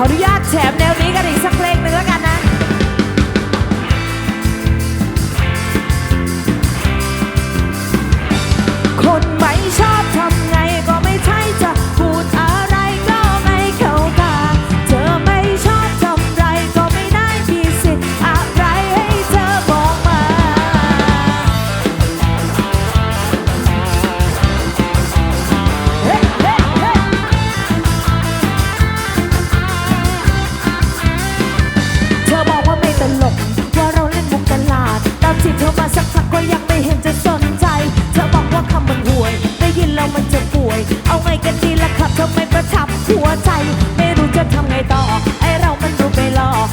ขออนุญาตแถมแนวนี้กันอีกสักเพลง ว่วย ได้ยินแล้วมันจะป่วย เอาไงกันดีล่ะครับทำไมประทับหัวใจ ไม่รู้จะทำไงต่อ ไอเรามันรู้ไม่หลอก